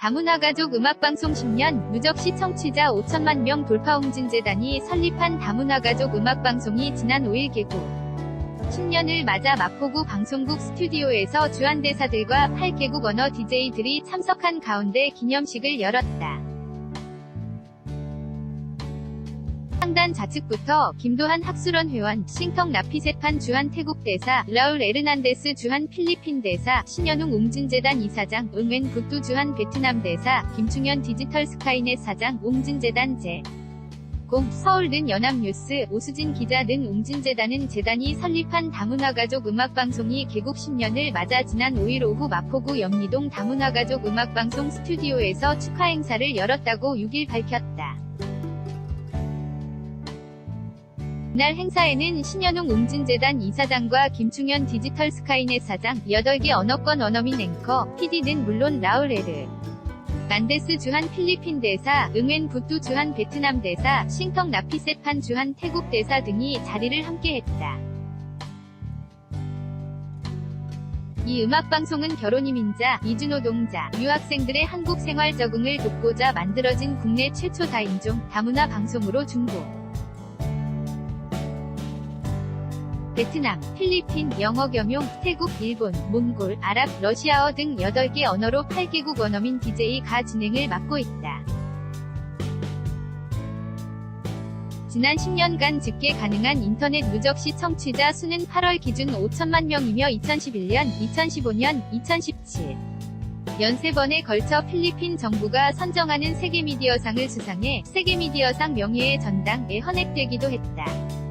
다문화 가족 음악방송 10년 누적 시청취자 5천만 명 돌파 옹진재단이 설립한 다문화 가족 음악방송이 지난 5일 개국. 10년을 맞아 마포구 방송국 스튜디오에서 주한대사들과 8개국 언어 DJ들이 참석한 가운데 기념식을 열었다. 상단 좌측부터 김도한 학술원 회원, 싱텅 라피세판 주한 태국 대사, 라울 에르난데스 주한 필리핀 대사, 신현웅 웅진재단 이사장, 응웬 굿두 주한 베트남 대사, 김충현 디지털 스카이넷 사장, 웅진재단 제. 공, 서울든 연합뉴스, 오수진 기자 등 웅진재단은 재단이 설립한 다문화가족 음악방송이 개국 10년을 맞아 지난 5일 오후 마포구 연미동 다문화가족 음악방송 스튜디오에서 축하 행사를 열었다고 6일 밝혔다. 날 행사에는 신현웅 웅진재단 이사장과 김충현 디지털 스카이넷 사장, 8개 언어권 원어민 앵커, PD는 물론 라울 에르. 난데스 주한 필리핀 대사, 응웬 굿두 주한 베트남 대사, 싱텅 라피세판 주한 태국 대사 등이 자리를 함께했다. 이 음악방송은 결혼이민자, 이주노동자, 유학생들의 한국 생활 적응을 돕고자 만들어진 국내 최초 다인종, 다문화 방송으로 중국. 베트남, 필리핀, 영어 겸용, 태국, 일본, 몽골, 아랍, 러시아어 등 8개 언어로 8개국 원어민 DJ가 진행을 맡고 있다. 지난 10년간 집계 가능한 인터넷 누적 시 청취자 수는 8월 기준 5천만 명이며 2011년, 2015년, 2017. 연세 번에 걸쳐 필리핀 정부가 선정하는 세계미디어상을 수상해 세계미디어상 명예의 전당에 헌액되기도 했다.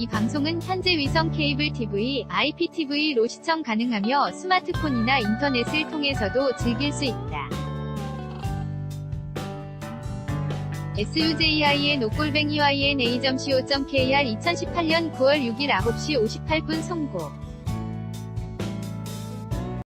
이 방송은 현재 위성 케이블 TV, IPTV로 시청 가능하며 스마트폰이나 인터넷을 통해서도 즐길 수 있다. SUJIN 옥골뱅이 YNA.co.kr 2018년 9월 6일 9시 58분 송고